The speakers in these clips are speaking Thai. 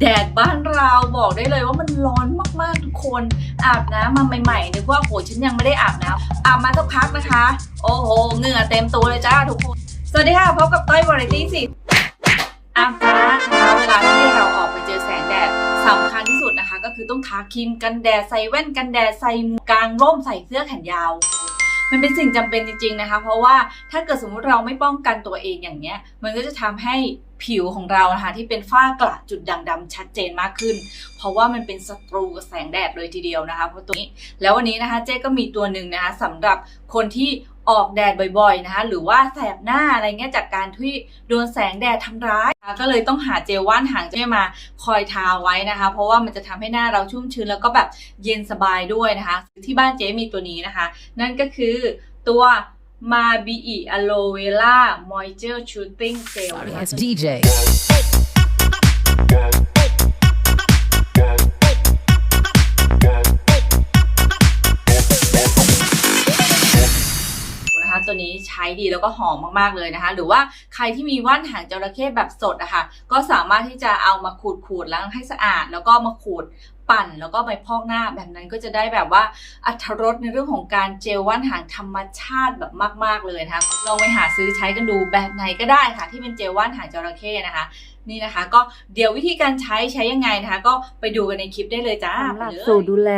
แดดบ้านเราบอกได้เลยว่ามันร้อนมากๆทุกคน อาบน้ำมาใหม่ๆนึกว่าโหฉันยังไม่ได้อาบน้ำอาบมาสักพักนะคะ โอ้โหเหงื่อเต็มตัวเลยจ้าทุกคน สวัสดีค่ะพบกับต้อยวาไรตี้สิอาบน้ำนะคะเวลาที่เราออกไปเจอแสงแดดสำคัญที่สุดนะคะ ก็คือต้องทาครีมกันแดดใส่แว่นกันแดดใส่กางร่มใส่เสื้อแขนยาว มันเป็นสิ่งจำเป็นจริง ๆนะคะ เพราะว่าถ้าเกิดสมมุติเราไม่ป้องกันตัวเองอย่างเนี้ย มันก็จะทำให้ผิวของเรานะคะที่เป็นฝ้ากระจุดด่างดำชัดเจนมากขึ้น เพราะว่ามันเป็นศัตรูกับแสงแดดเลยทีเดียวนะคะเพราะตัวนี้แล้ววันนี้นะคะเจ๊ก็มีตัวหนึ่งนะคะสำหรับคนที่ ออกแดดบ่อยๆนะคะหรือว่าแสบหน้าอะไรเงี้ยจากการที่โดนแสงแดดทำร้ายนะคะก็เลยต้องหาเจลว่านหางเจ๊มาคอยทาไว้นะคะ เพราะว่ามันจะทำให้หน้าเราชุ่มชื้นแล้วก็แบบเย็นสบายด้วยนะคะ ที่บ้านเจ๊มีตัวนี้นะคะ นั่นก็คือตัวมาบีอีอะโลเวล่ามอยเจอร์ชูตติ้งเจล It's DJ. นี้ใช้ดีแล้วก็หอมมากๆเลยนะคะ หรือว่าใครที่มีว่านหางจระเข้แบบสดอะคะ่ะก็สามารถที่จะเอามาขูดขูดล้างให้สะอาด แล้วก็มาขูดปั่นแล้วก็ไปพอกหน้าแบบนั้นก็จะได้แบบว่าอัตรรสในเรื่องของการเจลว่านหางธรรมชาติแบบมากๆเลยนะคะลองไปหาซื้อใช้กันดูแบบไหนก็ได้ค่ะ ที่เป็นเจลว่านหางจระเข้นะคะนี่นะคะ ก็เดี๋ยววิธีการใช้ใช้ยังไงนะคะ ก็ไปดูกันในคลิปได้เลยจ้าสำหรับสูตรดูแล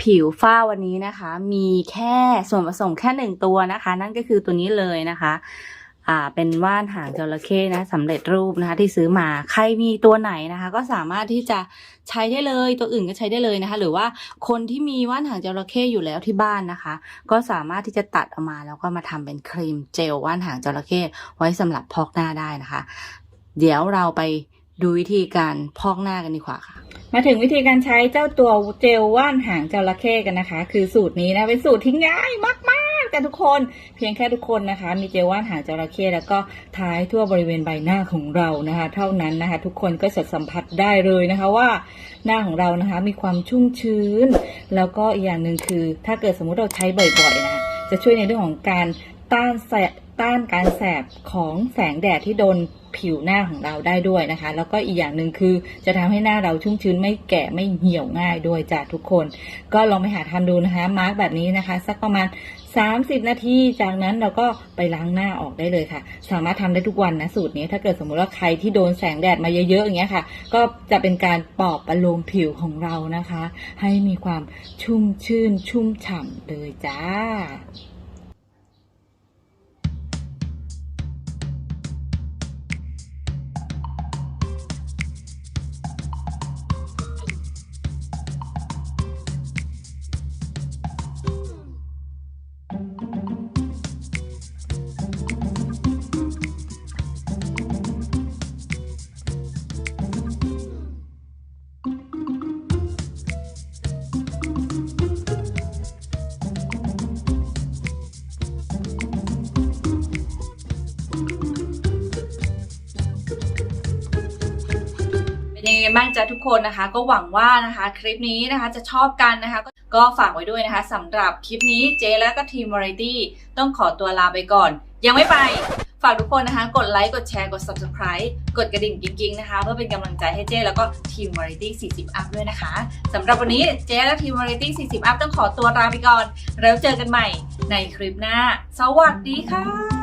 ผิวฝ้าวันนี้นะคะ มีแค่ส่วนผสมแค่หนึ่งตัวนะคะ นั่นก็คือตัวนี้เลยนะคะอ่าเป็นว่านหางจระเข้นะสำเร็จรูปนะคะที่ซื้อมาใครมีตัวไหนนะคะ ก็สามารถที่จะใช้ได้เลยตัวอื่นก็ใช้ได้เลยนะคะ หรือว่าคนที่มีว่านหางจระเข้อยู่แล้วที่บ้านนะคะ ก็สามารถที่จะตัดออกมาแล้วก็มาทำเป็นครีมเจลว่านหางจระเข้ไว้สำหรับพอกหน้าได้นะคะ เดี๋ยวเราไปดูวิธีการพอกหน้ากันดีกว่าค่ะ มาถึงวิธีการใช้เจ้าตัวเจลว่านหางจระเข้กันนะคะ คือสูตรนี้นะเป็นสูตรที่ง่ายมากๆแต่ทุกคนเพียงแค่ทุกคนนะคะ มีเจลว่านหางจระเข้แล้วก็ทาให้ทั่วบริเวณใบหน้าของเรานะคะ เท่านั้นนะคะ ทุกคนก็จะสัมผัสได้เลยนะคะว่าหน้าของเรานะคะ มีความชุ่มชื้น แล้วก็อีกอย่างหนึ่งคือ ถ้าเกิดสมมุติเราใช้บ่อยๆนะคะจะช่วยในเรื่องของการต้านแสบต้านการแสบของแสงแดดที่โดน ผิวหน้าของเราได้ด้วยนะคะ แล้วก็อีกอย่างหนึ่งคือจะทำให้หน้าเราชุ่มชื้นไม่แก่ไม่เหี่ยวง่ายด้วยจ้ะทุกคน ก็ลองไปหาทำดูนะคะมาร์กแบบนี้นะคะ สักประมาณ 30 นาทีจากนั้นเราก็ไปล้างหน้าออกได้เลยค่ะ สามารถทำได้ทุกวันนะสูตรนี้ ถ้าเกิดสมมติว่าใครที่โดนแสงแดดมาเยอะๆอย่างเงี้ยค่ะ ก็จะเป็นการปลอบประโลมผิวของเรานะคะ ให้มีความชุ่มชื่นชุ่มฉ่ำเลยจ้า ไงบ้างจ๊ะทุกคนนะคะ ก็หวังว่านะคะคลิปนี้นะคะจะชอบกันนะคะ ก็ฝากไว้ด้วยนะคะสำหรับคลิปนี้เจและก็ทีมวาไรตี้ต้องขอตัวลาไปก่อน ยังไม่ไป ฝากทุกคนนะคะ กดไลค์กดแชร์กด subscribe กดกระดิ่งกิ๊งๆนะคะ เพื่อเป็นกำลังใจให้เจแล้วก็ทีมวาไรตี้40 up ด้วยนะคะสำหรับวันนี้เจและทีมวาไรตี้40 up ต้องขอตัวลาไปก่อน แล้วเจอกันใหม่ในคลิปหน้า สวัสดีค่ะ